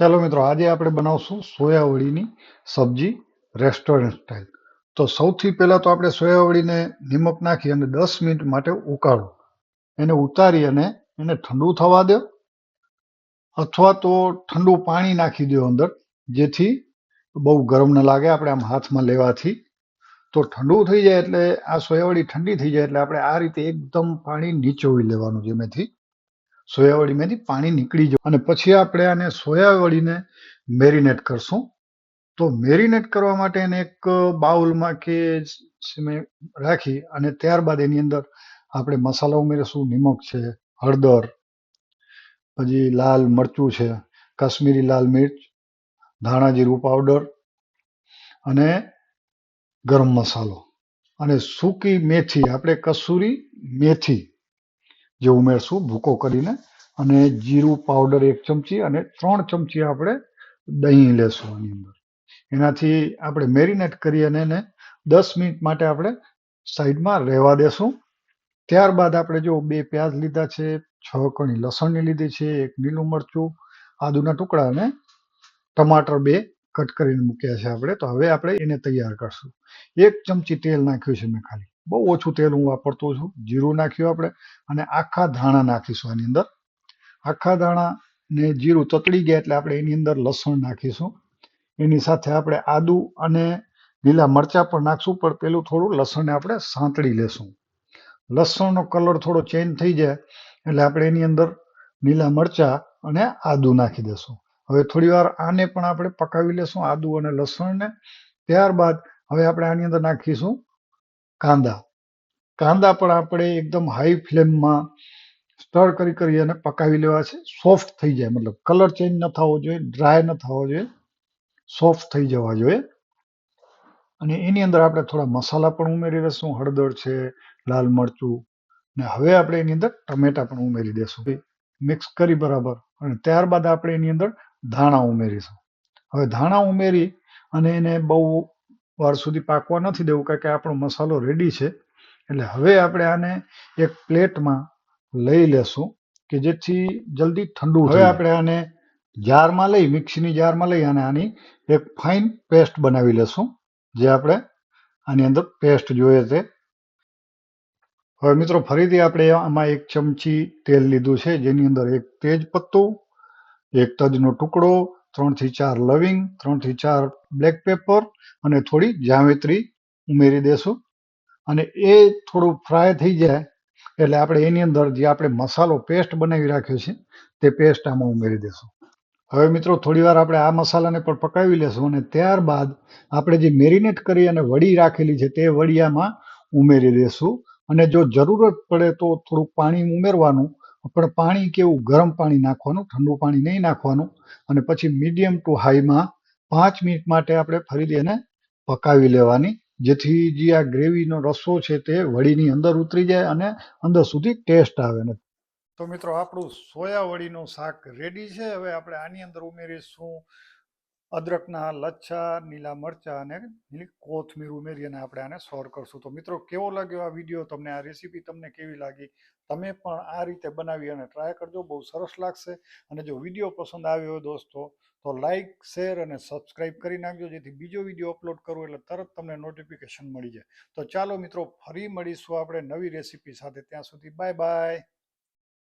ચાલો મિત્રો, આજે આપણે બનાવશું સોયાવળીની સબ્જી રેસ્ટોરન્ટ સ્ટાઇલ તો સૌથી પહેલાં તો આપણે સોયાવળીને નિમક નાખી અને દસ મિનિટ માટે ઉકાળો. એને ઉતારી અને એને ઠંડુ થવા દો, અથવા તો ઠંડુ પાણી નાખી દો અંદર, જેથી બહુ ગરમ ન લાગે આપણે આમ હાથમાં લેવાથી. તો ઠંડુ થઈ જાય એટલે આ સોયાવળી ઠંડી થઈ જાય એટલે આપણે આ રીતે એકદમ પાણી નીચોવી લેવાનું, જેમેથી સોયાવડીમાંથી પાણી નીકળી જવું અને પછી આપણે આને સોયાવડીને મેરિનેટ કરશું. તો મેરિનેટ કરવા માટે એને એક બાઉલમાં કે રાખી અને ત્યારબાદ એની અંદર આપણે મસાલા ઉમેરીશું. નિમક છે, હળદર, પછી લાલ મરચું છે, કાશ્મીરી લાલ મિર્ચ, ધાણા જીરું પાવડર અને ગરમ મસાલો. અને સૂકી મેથી, આપણે કસૂરી મેથી જે ઉમેરશું ભૂકો કરીને અને જીરું પાવડર એક ચમચી અને ત્રણ ચમચી આપણે દહીં લેશું આની અંદર. એનાથી આપણે મેરિનેટ કરી અને એને દસ મિનિટ માટે આપણે સાઈડમાં રહેવા દેશું. ત્યારબાદ આપણે જો બે પ્યાજ લીધા છે, છ કણી લસણની લીધી છે, એક લીલું મરચું, આદુના ટુકડા અને ટમાટર બે કટ કરીને મૂક્યા છે આપણે, તો હવે આપણે એને તૈયાર કરશું. એક ચમચી તેલ નાખ્યું છે મેં ખાલી. બહુ ઓછું તેલ હું વાપરતો છું. જીરું નાખ્યું આપણે અને આખા ધાણા નાખીશું આની અંદર. આખા ધાણા ને જીરું તતડી ગયા એટલે આપણે એની અંદર લસણ નાખીશું. એની સાથે આપણે આદુ અને લીલા મરચાં પણ નાખશું, પણ પેલું થોડું લસણને આપણે સાંતળી લેશું. લસણનો કલર થોડો ચેન્જ થઈ જાય એટલે આપણે એની અંદર લીલા મરચાં અને આદુ નાખી દેશું. હવે થોડી વાર આને પણ આપણે પકાવી લેશું આદુ અને લસણને. ત્યારબાદ હવે આપણે આની અંદર નાખીશું કાંદા. કાંદા પણ આપણે એકદમ હાઈ ફ્લેમમાં સ્ટર કરી કરી અને પકાવી લેવા છે. સોફ્ટ થઈ જાય, મતલબ કલર ચેન્જ ન થવો જોઈએ ડ્રાય ન થવો જોઈએ સોફ્ટ થઈ જવા જોઈએ. અને એની અંદર આપણે થોડા મસાલા પણ ઉમેરી દઈશું હળદર છે, લાલ મરચું ને હવે આપણે એની અંદર ટમેટા પણ ઉમેરી દઈશું મિક્સ કરી બરાબર. અને ત્યારબાદ આપણે એની અંદર ધાણા ઉમેરીશું હવે ધાણા ઉમેરી અને એને બહુ વાર સુધી પાકવા નથી દેવું કારણ કે આપણો મસાલો રેડી છે. એટલે હવે આપણે આને એક પ્લેટમાં લઈ લેશું કે જેથી જલ્દી ઠંડુ હવે આપણે આને જારમાં લઈ મિક્સીની જારમાં લઈ અને આની એક ફાઇન પેસ્ટ બનાવી લેશું. જે આપણે આની અંદર પેસ્ટ જોઈએ છે હવે મિત્રો ફરીથી આપણે આમાં એક ચમચી તેલ લીધું છે. જેની અંદર એક તેજ પત્તું એક તજનો ટુકડો, ત્રણથી ચાર લવિંગ, ત્રણથી ચાર બ્લેક પેપર અને થોડી જાવેત્રી ઉમેરી દેશું. અને એ થોડું ફ્રાય થઈ જાય, એટલે આપણે એની અંદર જે આપણે મસાલો પેસ્ટ બનાવી રાખ્યો છે, તે પેસ્ટ આમાં ઉમેરી દેશું. હવે મિત્રો, થોડીવાર આપણે આ મસાલાને પણ પકાવી લેશું અને ત્યારબાદ આપણે જે મેરિનેટ કરી અને વડી રાખેલી છે, તે વડિયામાં ઉમેરી દેશું. અને જો જરૂરત પડે તો થોડુંક પાણી ઉમેરવાનું પણ પાણી કેવું? ગરમ પાણી નાખવાનું, ઠંડુ પાણી નહીં નાખવાનું અને પછી મીડિયમ ટુ હાઈમાં પાંચ મિનિટ માટે આપણે ફરીથી એને પકાવી લેવાની, જેથી જે આ ગ્રેવીનો રસો છે તે વડીની અંદર ઉતરી જાય અને અંદર સુધી ટેસ્ટ આવે ને. તો મિત્રો આપણું સોયા વડીનું શાક રેડી છે. હવે આપણે આની અંદર ઉમેરીશું. અદરકના લચ્છા લીલા મરચા અને કોથમીર ઉમેરી અને આપણે આને સર્વ કરશું. તો મિત્રો, કેવો લાગ્યો આ વીડિયો તમને આ રેસીપી તમને કેવી લાગી? તમે પણ આ રીતે બનાવી અને ટ્રાય કરજો. બહુ સરસ લાગશે. અને જો વીડિયો પસંદ આવ્યો હોય દોસ્તો, તો લાઈક શેર અને સબસ્ક્રાઈબ કરી નાખજો. જેથી બીજો વીડિયો અપલોડ કરું એટલે તરત તમને નોટિફિકેશન મળી જાય. તો ચાલો મિત્રો, ફરી મળીશું આપણે નવી રેસીપી સાથે. ત્યાં સુધી બાય બાય